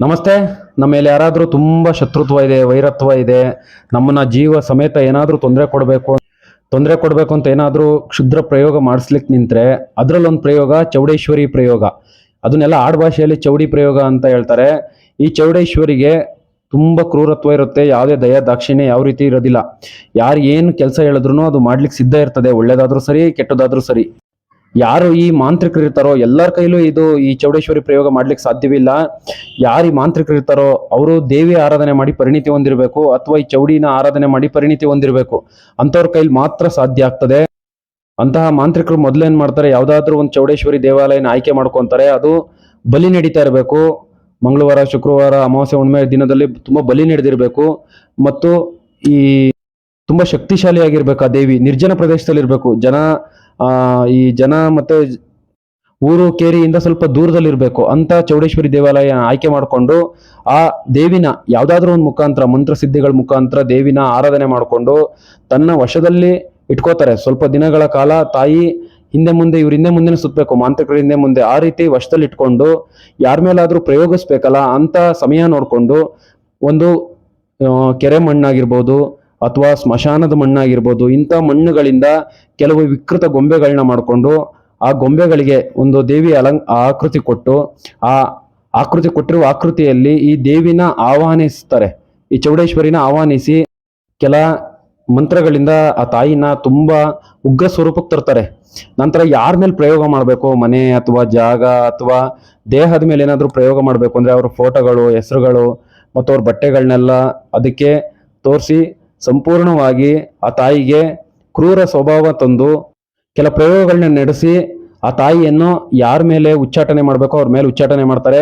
ನಮಸ್ತೆ. ನಮ್ಮ ಮೇಲೆ ಯಾರಾದರೂ ತುಂಬ ಶತ್ರುತ್ವ ಇದೆ, ವೈರತ್ವ ಇದೆ, ನಮ್ಮನ್ನ ಜೀವ ಸಮೇತ ಏನಾದರೂ ತೊಂದರೆ ಕೊಡಬೇಕು ತೊಂದರೆ ಕೊಡಬೇಕು ಅಂತ ಏನಾದರೂ ಕ್ಷುದ್ರ ಪ್ರಯೋಗ ಮಾಡಿಸ್ಲಿಕ್ಕೆ ನಿಂತರೆ, ಅದರಲ್ಲೊಂದು ಪ್ರಯೋಗ ಚೌಡೇಶ್ವರಿ ಪ್ರಯೋಗ. ಅದನ್ನೆಲ್ಲ ಆಡುಭಾಷೆಯಲ್ಲಿ ಚೌಡಿ ಪ್ರಯೋಗ ಅಂತ ಹೇಳ್ತಾರೆ. ಈ ಚೌಡೇಶ್ವರಿಗೆ ತುಂಬ ಕ್ರೂರತ್ವ ಇರುತ್ತೆ, ಯಾವುದೇ ದಯಾ ದಾಕ್ಷಿಣ್ಯ ಯಾವ ರೀತಿ ಇರೋದಿಲ್ಲ. ಯಾರು ಏನು ಕೆಲಸ ಹೇಳಿದ್ರು ಅದು ಮಾಡ್ಲಿಕ್ಕೆ ಸಿದ್ಧ ಇರ್ತದೆ, ಒಳ್ಳೇದಾದ್ರೂ ಸರಿ, ಕೆಟ್ಟದಾದ್ರೂ ಸರಿ. ಯಾರು ಈ ಮಾಂತ್ರಿಕರು ಇರ್ತಾರೋ ಎಲ್ಲರ ಕೈಲೂ ಇದು ಈ ಚೌಡೇಶ್ವರಿ ಪ್ರಯೋಗ ಮಾಡ್ಲಿಕ್ಕೆ ಸಾಧ್ಯವಿಲ್ಲ ಯಾರು ಈ ಮಾಂತ್ರಿಕರು ಇರ್ತಾರೋ ಅವರು ದೇವಿ ಆರಾಧನೆ ಮಾಡಿ ಪರಿಣಿತಿ ಹೊಂದಿರಬೇಕು, ಅಥವಾ ಈ ಚೌಡಿನ ಆರಾಧನೆ ಮಾಡಿ ಪರಿಣಿತಿ ಹೊಂದಿರಬೇಕು. ಅಂಥವ್ರ ಕೈಲಿ ಮಾತ್ರ ಸಾಧ್ಯ ಆಗ್ತದೆ. ಅಂತಹ ಮಾಂತ್ರಿಕರು ಮೊದಲೇನ್ ಮಾಡ್ತಾರೆ, ಯಾವ್ದಾದ್ರು ಒಂದು ಚೌಡೇಶ್ವರಿ ದೇವಾಲಯನ ಆಯ್ಕೆ ಮಾಡ್ಕೊಂತಾರೆ, ಅದು ಬಲಿ ನಡೀತಾ ಇರಬೇಕು. ಮಂಗಳವಾರ, ಶುಕ್ರವಾರ, ಅಮಾವಾಸ್ಯೆ, ಹುಣ್ಣಿಮೆ ದಿನದಲ್ಲಿ ತುಂಬಾ ಬಲಿ ನಡೆದಿರಬೇಕು. ಮತ್ತು ಈ ತುಂಬಾ ಶಕ್ತಿಶಾಲಿಯಾಗಿರ್ಬೇಕು ಆ ದೇವಿ, ನಿರ್ಜನ ಪ್ರದೇಶದಲ್ಲಿ ಇರಬೇಕು ಜನ ಈ ಜನ ಮತ್ತೆ ಊರು ಕೇರಿಯಿಂದ ಸ್ವಲ್ಪ ದೂರದಲ್ಲಿರಬೇಕು. ಅಂತ ಚೌಡೇಶ್ವರಿ ದೇವಾಲಯ ಆಯ್ಕೆ ಮಾಡಿಕೊಂಡು ಆ ದೇವಿನ ಯಾವುದಾದ್ರೂ ಒಂದು ಮುಖಾಂತರ, ಮಂತ್ರ ಸಿದ್ಧಿಗಳ ಮುಖಾಂತರ ದೇವಿನ ಆರಾಧನೆ ಮಾಡಿಕೊಂಡು ತನ್ನ ವಶದಲ್ಲಿ ಇಟ್ಕೋತಾರೆ. ಸ್ವಲ್ಪ ದಿನಗಳ ಕಾಲ ತಾಯಿ ಹಿಂದೆ ಮುಂದೆ, ಇವ್ರ ಹಿಂದೆ ಮುಂದೆ ಸುತ್ತಬೇಕು ಮಾಂತ್ರಿಕರ ಹಿಂದೆ ಮುಂದೆ ಆ ರೀತಿ ವಶದಲ್ಲಿ ಇಟ್ಕೊಂಡು ಯಾರ ಮೇಲಾದ್ರೂ ಪ್ರಯೋಗಿಸ್ಬೇಕಲ್ಲ ಅಂತ ಸಮಯ ನೋಡಿಕೊಂಡು ಒಂದು ಕೆರೆ ಮಣ್ಣಾಗಿರ್ಬೋದು ಅಥವಾ ಸ್ಮಶಾನದ ಮಣ್ಣಾಗಿರ್ಬೋದು, ಇಂಥ ಮಣ್ಣುಗಳಿಂದ ಕೆಲವು ವಿಕೃತ ಗೊಂಬೆಗಳನ್ನ ಮಾಡಿಕೊಂಡು ಆ ಗೊಂಬೆಗಳಿಗೆ ಒಂದು ದೇವಿ ಅಲಂ ಆಕೃತಿ ಕೊಟ್ಟು, ಆ ಆಕೃತಿ ಕೊಟ್ಟಿರುವ ಆಕೃತಿಯಲ್ಲಿ ಈ ದೇವಿನ ಆಹ್ವಾನಿಸ್ತಾರೆ. ಈ ಚೌಡೇಶ್ವರಿನ ಆಹ್ವಾನಿಸಿ ಕೆಲ ಮಂತ್ರಗಳಿಂದ ಆ ತಾಯಿನ ತುಂಬಾ ಉಗ್ರ ಸ್ವರೂಪಕ್ಕೆ ತರ್ತಾರೆ. ನಂತರ ಯಾರ ಮೇಲೆ ಪ್ರಯೋಗ ಮಾಡಬೇಕು? ಮನೆ ಅಥವಾ ಜಾಗ ಅಥವಾ ದೇಹದ ಮೇಲೆ ಏನಾದರೂ ಪ್ರಯೋಗ ಮಾಡಬೇಕು? ಅಂದರೆ ಅವ್ರ ಫೋಟೋಗಳು, ಹೆಸರುಗಳು ಮತ್ತು ಅವ್ರ ಬಟ್ಟೆಗಳನ್ನೆಲ್ಲ ಅದಕ್ಕೆ ತೋರಿಸಿ ಸಂಪೂರ್ಣವಾಗಿ ಆ ತಾಯಿಗೆ ಕ್ರೂರ ಸ್ವಭಾವ ತಂದು ಕೆಲ ಪ್ರಯೋಗಗಳನ್ನ ನಡೆಸಿ ಆ ತಾಯಿಯನ್ನು ಯಾರ ಮೇಲೆ ಉಚ್ಚಾಟನೆ ಮಾಡಬೇಕೋ ಅವ್ರ ಮೇಲೆ ಉಚ್ಚಾಟನೆ ಮಾಡ್ತಾರೆ.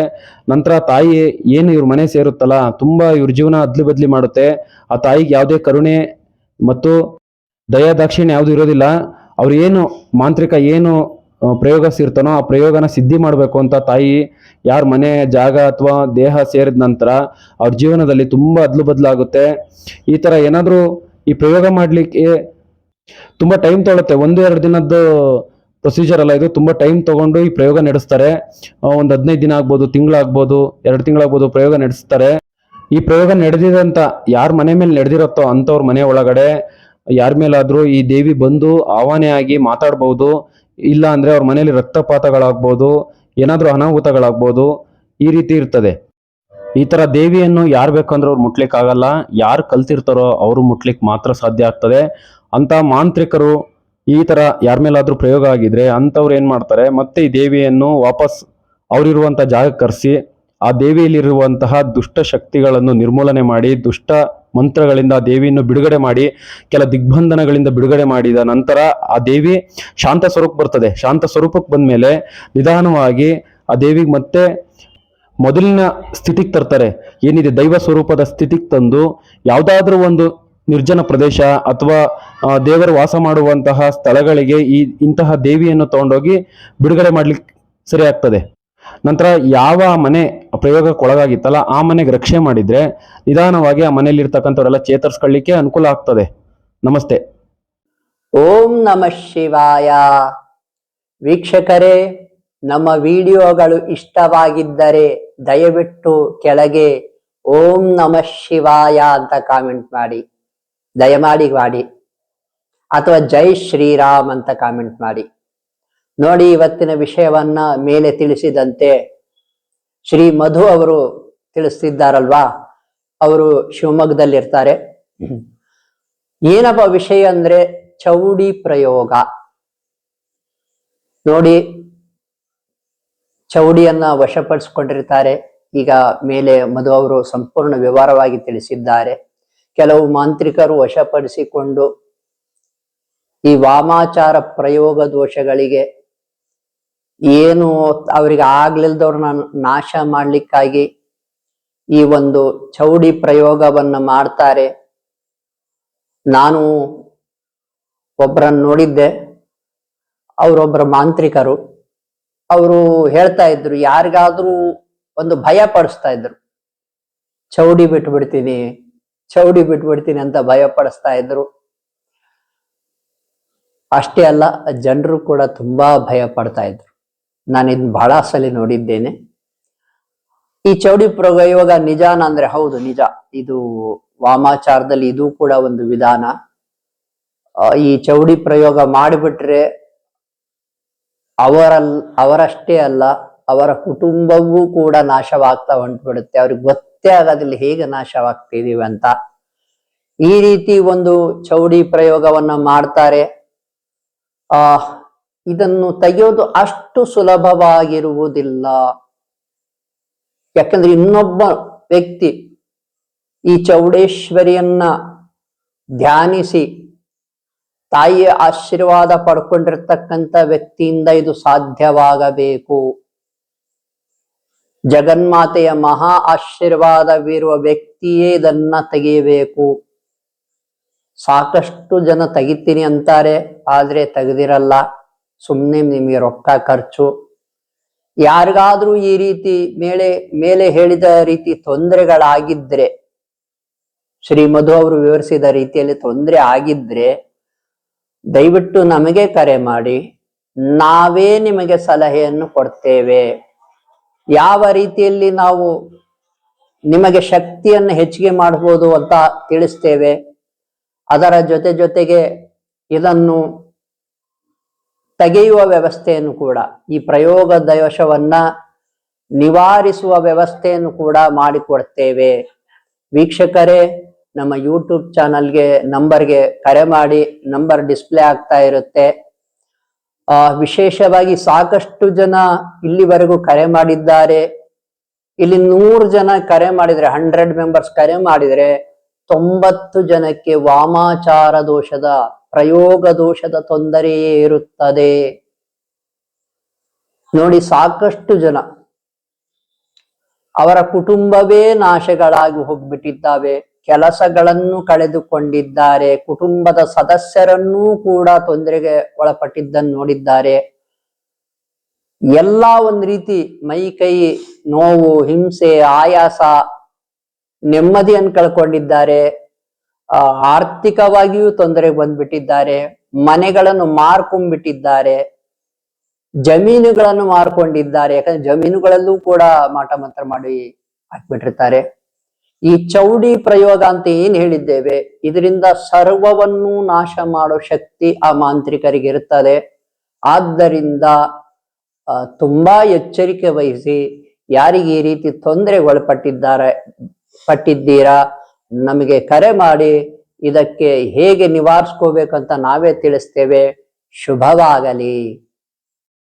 ನಂತರ ತಾಯಿ ಏನು ಇವ್ರ ಮನೆ ಸೇರುತ್ತಲ್ಲ, ತುಂಬಾ ಇವ್ರ ಜೀವನ ಅದ್ಲಿ ಬದ್ಲಿ ಮಾಡುತ್ತೆ. ಆ ತಾಯಿಗೆ ಯಾವುದೇ ಕರುಣೆ ಮತ್ತು ದಯಾ ದಾಕ್ಷಿಣ್ಯ ಯಾವುದು ಇರೋದಿಲ್ಲ. ಅವ್ರು ಏನು ಮಾಂತ್ರಿಕ ಏನು ಆ, ಪ್ರಯೋಗಿಸಿರ್ತಾನೋ ಆ ಪ್ರಯೋಗನ ಸಿದ್ಧಿ ಮಾಡಬೇಕು ಅಂತ ತಾಯಿ ಯಾರ ಮನೆ ಜಾಗ ಅಥವಾ ದೇಹ ಸೇರಿದ ನಂತರ ಅವ್ರ ಜೀವನದಲ್ಲಿ ತುಂಬ ಅದ್ಲು ಬದಲಾಗುತ್ತೆ. ಈ ತರ ಏನಾದರೂ ಈ ಪ್ರಯೋಗ ಮಾಡಲಿಕ್ಕೆ ತುಂಬಾ ಟೈಮ್ ತಗೊಳುತ್ತೆ. ಒಂದು ಎರಡು ದಿನದ್ದು ಪ್ರೊಸೀಜರ್ ಅಲ್ಲ ಇದು. ತುಂಬಾ ಟೈಮ್ ತಗೊಂಡು ಈ ಪ್ರಯೋಗ ನಡೆಸ್ತಾರೆ. ಒಂದು ಒಂದ್ ಹದಿನೈದು ದಿನ ಆಗ್ಬೋದು ತಿಂಗಳಾಗ್ಬೋದು ಎರಡು ತಿಂಗಳಾಗ್ಬೋದು ಪ್ರಯೋಗ ನಡೆಸ್ತಾರೆ. ಈ ಪ್ರಯೋಗ ನಡೆದಿದಂತ ಯಾರ ಮನೆ ಮೇಲೆ ನಡೆದಿರುತ್ತೋ ಅಂಥವ್ರ ಮನೆ ಒಳಗಡೆ ಯಾರ ಮೇಲಾದ್ರೂ ಈ ದೇವಿ ಬಂದು ಆವಾನೆ ಆಗಿ ಮಾತಾಡ್ಬೋದು. ಇಲ್ಲ ಅಂದ್ರೆ ಅವ್ರ ಮನೆಯಲ್ಲಿ ರಕ್ತಪಾತಗಳಾಗ್ಬೋದು, ಏನಾದರೂ ಅನಾಹುತಗಳಾಗ್ಬೋದು, ಈ ರೀತಿ ಇರ್ತದೆ. ಈ ಥರ ದೇವಿಯನ್ನು ಯಾರು ಬೇಕಂದ್ರೆ ಅವ್ರು ಮುಟ್ಲಿಕ್ಕೆ ಆಗಲ್ಲ ಯಾರು ಕಲ್ತಿರ್ತಾರೋ ಅವರು ಮುಟ್ಲಿಕ್ಕೆ ಮಾತ್ರ ಸಾಧ್ಯ ಆಗ್ತದೆ. ಅಂತ ಮಾಂತ್ರಿಕರು ಈ ಥರ ಯಾರ ಮೇಲಾದರೂ ಪ್ರಯೋಗ ಆಗಿದ್ರೆ ಅಂಥವ್ರು ಏನು ಮಾಡ್ತಾರೆ, ಮತ್ತೆ ಈ ದೇವಿಯನ್ನು ವಾಪಸ್ ಅವರಿರುವಂಥ ಜಾಗಕ್ಕೆ ಕರೆಸಿ, ಆ ದೇವಿಯಲ್ಲಿರುವಂತಹ ದುಷ್ಟ ಶಕ್ತಿಗಳನ್ನು ನಿರ್ಮೂಲನೆ ಮಾಡಿ, ದುಷ್ಟ ಮಂತ್ರಗಳಿಂದ ಆ ದೇವಿಯನ್ನು ಬಿಡುಗಡೆ ಮಾಡಿ, ಕೆಲ ದಿಗ್ಬಂಧನಗಳಿಂದ ಬಿಡುಗಡೆ ಮಾಡಿದ ನಂತರ ಆ ದೇವಿ ಶಾಂತ ಸ್ವರೂಪ ಬರ್ತದೆ. ಶಾಂತ ಸ್ವರೂಪಕ್ಕೆ ಬಂದ ಮೇಲೆ ನಿಧಾನವಾಗಿ ಆ ದೇವಿಗೆ ಮತ್ತೆ ಮೊದಲಿನ ಸ್ಥಿತಿಗೆ ತರ್ತಾರೆ. ಏನಿದೆ? ದೈವ ಸ್ವರೂಪದ ಸ್ಥಿತಿಗೆ ತಂದು ಯಾವುದಾದ್ರೂ ಒಂದು ನಿರ್ಜನ ಪ್ರದೇಶ ಅಥವಾ ದೇವರು ವಾಸ ಮಾಡುವಂತಹ ಸ್ಥಳಗಳಿಗೆ ಈ ಇಂತಹ ದೇವಿಯನ್ನು ತಗೊಂಡೋಗಿ ಬಿಡುಗಡೆ ಮಾಡ್ಲಿಕ್ಕೆ ಸರಿ ಆಗ್ತದೆ ನಂತರ ಯಾವ ಮನೆ ಪ್ರಯೋಗಕ್ಕೆ ಒಳಗಾಗಿತ್ತಲ್ಲ ಆ ಮನೆಗೆ ರಕ್ಷೆ ಮಾಡಿದ್ರೆ ನಿಧಾನವಾಗಿ ಆ ಮನೆಯಲ್ಲಿ ಚೇತರಿಸ್ಕೊಳ್ಳಿಕ್ಕೆ ಅನುಕೂಲ ಆಗ್ತದೆ. ನಮಸ್ತೆ. ಓಂ ನಮಃ ಶಿವಾಯ. ವೀಕ್ಷಕರೇ, ನಮ್ಮ ವಿಡಿಯೋಗಳು ಇಷ್ಟವಾಗಿದ್ದರೆ ದಯವಿಟ್ಟು ಕೆಳಗೆ ಓಂ ನಮಃ ಶಿವಾಯ ಅಂತ ಕಾಮೆಂಟ್ ಮಾಡಿ. ದಯಮಾಡಿ ಮಾಡಿ. ಅಥವಾ ಜೈ ಶ್ರೀರಾಮ್ ಅಂತ ಕಾಮೆಂಟ್ ಮಾಡಿ. ನೋಡಿ ಇವತ್ತಿನ ವಿಷಯವನ್ನ ಮೇಲೆ ತಿಳಿಸಿದಂತೆ ಶ್ರೀ ಮಧು ಅವರು ತಿಳಿಸ್ತಿದ್ದಾರಲ್ವಾ? ಅವರು ಶಿವಮೊಗ್ಗದಲ್ಲಿರ್ತಾರೆ. ಏನಪ್ಪ ವಿಷಯ ಅಂದ್ರೆ ಚೌಡಿ ಪ್ರಯೋಗ. ನೋಡಿ, ಚೌಡಿಯನ್ನ ವಶಪಡಿಸಿಕೊಂಡಿರ್ತಾರೆ. ಈಗ ಮೇಲೆ ಮಧು ಅವರು ಸಂಪೂರ್ಣ ವಿವರವಾಗಿ ತಿಳಿಸಿದ್ದಾರೆ. ಕೆಲವು ಮಾಂತ್ರಿಕರು ವಶಪಡಿಸಿಕೊಂಡು ಈ ವಾಮಾಚಾರ ಪ್ರಯೋಗ ದೋಷಗಳಿಗೆ ಏನು ಅವರಿಗೆ ಆಗ್ಲಿಲ್ದವ್ರನ್ನ ನಾಶ ಮಾಡ್ಲಿಕ್ಕಾಗಿ ಈ ಒಂದು ಚೌಡಿ ಪ್ರಯೋಗವನ್ನ ಮಾಡ್ತಾರೆ. ನಾನು ಒಬ್ಬರನ್ನು ನೋಡಿದ್ದೆ. ಅವರೊಬ್ಬರ ಮಾಂತ್ರಿಕರು. ಅವರು ಹೇಳ್ತಾ ಇದ್ರು, ಯಾರಿಗಾದ್ರೂ ಒಂದು ಭಯ ಪಡಿಸ್ತಾ ಇದ್ರು. ಚೌಡಿ ಬಿಟ್ಬಿಡ್ತೀನಿ ಚೌಡಿ ಬಿಟ್ಬಿಡ್ತೀನಿ ಅಂತ ಭಯ ಪಡಿಸ್ತಾ ಇದ್ರು. ಅಷ್ಟೇ ಅಲ್ಲ, ಜನರು ಕೂಡ ತುಂಬಾ ಭಯ ಪಡ್ತಾ ಇದ್ರು. ನಾನು ಇದನ್ನ ಬಹಳ ಸಲ ನೋಡಿದ್ದೇನೆ. ಈ ಚೌಡಿ ಪ್ರಯೋಗ ನಿಜಾನ ಅಂದ್ರೆ ಹೌದು, ನಿಜ. ಇದು ವಾಮಾಚಾರದಲ್ಲಿ ಇದು ಕೂಡ ಒಂದು ವಿಧಾನ. ಈ ಚೌಡಿ ಪ್ರಯೋಗ ಮಾಡಿಬಿಟ್ರೆ ಅವರಲ್, ಅವರಷ್ಟೇ ಅಲ್ಲ, ಅವರ ಕುಟುಂಬವೂ ಕೂಡ ನಾಶವಾಗ್ತಾ ಹೊಂಟ್ಬಿಡುತ್ತೆ. ಅವ್ರಿಗೆ ಗೊತ್ತೇ ಆಗೋದಿಲ್ಲ ಹೇಗೆ ನಾಶವಾಗ್ತಿದೀವಿ ಅಂತ. ಈ ರೀತಿ ಒಂದು ಚೌಡಿ ಪ್ರಯೋಗವನ್ನ ಮಾಡ್ತಾರೆ. ಆ ಇದನ್ನು ತೆಗೆಯೋದು ಅಷ್ಟು ಸುಲಭವಾಗಿರುವುದಿಲ್ಲ. ಯಾಕಂದ್ರೆ ಇನ್ನೊಬ್ಬ ವ್ಯಕ್ತಿ ಈ ಚೌಡೇಶ್ವರಿಯನ್ನ ಧ್ಯಾನಿಸಿ ತಾಯಿಯ ಆಶೀರ್ವಾದ ಪಡ್ಕೊಂಡಿರ್ತಕ್ಕಂಥ ವ್ಯಕ್ತಿಯಿಂದ ಇದು ಸಾಧ್ಯವಾಗಬೇಕು. ಜಗನ್ಮಾತೆಯ ಮಹಾ ಆಶೀರ್ವಾದವಿರುವ ವ್ಯಕ್ತಿಯೇ ಇದನ್ನ ತೆಗೆಯಬೇಕು. ಸಾಕಷ್ಟು ಜನ ತೆಗಿತೀನಿ ಅಂತಾರೆ, ಆದ್ರೆ ತೆಗೆದಿರಲ್ಲ. ಸುಮ್ಮನೆ ನಿಮಗೆ ರೊಕ್ಕ ಖರ್ಚು. ಯಾರಿಗಾದ್ರೂ ಈ ರೀತಿ ಮೇಲೆ ಮೇಲೆ ಹೇಳಿದ ರೀತಿ ತೊಂದರೆಗಳಾಗಿದ್ರೆ, ಶ್ರೀ ಮಧು ಅವರು ವಿವರಿಸಿದ ರೀತಿಯಲ್ಲಿ ತೊಂದರೆ ಆಗಿದ್ರೆ, ದಯವಿಟ್ಟು ನಮಗೆ ಕರೆ ಮಾಡಿ, ನಾವೇ ನಿಮಗೆ ಸಲಹೆಯನ್ನು ಕೊಡ್ತೇವೆ. ಯಾವ ರೀತಿಯಲ್ಲಿ ನಾವು ನಿಮಗೆ ಶಕ್ತಿಯನ್ನು ಹೆಚ್ಚಿಗೆ ಮಾಡಬಹುದು ಅಂತ ತಿಳಿಸ್ತೇವೆ. ಅದರ ಜೊತೆ ಜೊತೆಗೆ ಇದನ್ನು ತೆಗೆಯುವ ವ್ಯವಸ್ಥೆಯನ್ನು ಕೂಡ, ಈ ಪ್ರಯೋಗ ದೋಷವನ್ನ ನಿವಾರಿಸುವ ವ್ಯವಸ್ಥೆಯನ್ನು ಕೂಡ ಮಾಡಿಕೊಡ್ತೇವೆ. ವೀಕ್ಷಕರೇ, ನಮ್ಮ ಯೂಟ್ಯೂಬ್ ಚಾನಲ್ಗೆ ನಂಬರ್ಗೆ ಕರೆ ಮಾಡಿ, ನಂಬರ್ ಡಿಸ್ಪ್ಲೇ ಆಗ್ತಾ ಇರುತ್ತೆ. ವಿಶೇಷವಾಗಿ ಸಾಕಷ್ಟು ಜನ ಇಲ್ಲಿವರೆಗೂ ಕರೆ ಮಾಡಿದ್ದಾರೆ. ಇಲ್ಲಿ ನೂರು ಜನ ಕರೆ ಮಾಡಿದ್ರೆ ಹಂಡ್ರೆಡ್ ಮೆಂಬರ್ಸ್ ಕರೆ ಮಾಡಿದ್ರೆ, ತೊಂಬತ್ತು ಜನಕ್ಕೆ ವಾಮಾಚಾರ ದೋಷದ ಪ್ರಯೋಗ ದೋಷದ ತೊಂದರೆಯೇ ಇರುತ್ತದೆ ನೋಡಿ, ಸಾಕಷ್ಟು ಜನ ಅವರ ಕುಟುಂಬವೇ ನಾಶಗಳಾಗಿ ಹೋಗ್ಬಿಟ್ಟಿದ್ದಾವೆ. ಕೆಲಸಗಳನ್ನು ಕಳೆದುಕೊಂಡಿದ್ದಾರೆ. ಕುಟುಂಬದ ಸದಸ್ಯರನ್ನೂ ಕೂಡ ತೊಂದರೆಗೆ ಒಳಪಟ್ಟಿದ್ದನ್ನು ನೋಡಿದ್ದಾರೆ. ಎಲ್ಲ ಒಂದ್ ರೀತಿ ಮೈ, ಕೈ ನೋವು, ಹಿಂಸೆ, ಆಯಾಸ, ನೆಮ್ಮದಿಯನ್ನು ಕಳ್ಕೊಂಡಿದ್ದಾರೆ. ಆರ್ಥಿಕವಾಗಿಯೂ ತೊಂದರೆ ಬಂದ್ಬಿಟ್ಟಿದ್ದಾರೆ, ಮನೆಗಳನ್ನು ಮಾರ್ಕೊಂಡ್ಬಿಟ್ಟಿದ್ದಾರೆ, ಜಮೀನುಗಳನ್ನು ಮಾರ್ಕೊಂಡಿದ್ದಾರೆ, ಯಾಕಂದ್ರೆ ಜಮೀನುಗಳಲ್ಲೂ ಕೂಡ ಮಾಟ ಮಂತ್ರ ಮಾಡಿ ಹಾಕ್ಬಿಟ್ಟಿರ್ತಾರೆ. ಈ ಚೌಡಿ ಪ್ರಯೋಗ ಅಂತ ಏನ್ ಹೇಳಿದ್ದೇವೆ? ಇದರಿಂದ ಸರ್ವವನ್ನು ನಾಶ ಮಾಡೋ ಶಕ್ತಿ ಆ ಮಾಂತ್ರಿಕರಿಗೆ ಇರುತ್ತದೆ ಆದ್ದರಿಂದ ತುಂಬಾ ಎಚ್ಚರಿಕೆ ವಹಿಸಿ, ಯಾರಿಗೆ ಈ ರೀತಿ ತೊಂದರೆ ಒಳಪಟ್ಟಿದ್ದಾರೆ ಪಟ್ಟಿದ್ದೀರಾ? ನಮಗೆ ಕರೆ ಮಾಡಿ ಇದಕ್ಕೆ ಹೇಗೆ ನಿವಾರಿಸ್ಕೋಬೇಕಂತ ನಾವೇ ತಿಳಿಸ್ತೇವೆ. ಶುಭವಾಗಲಿ.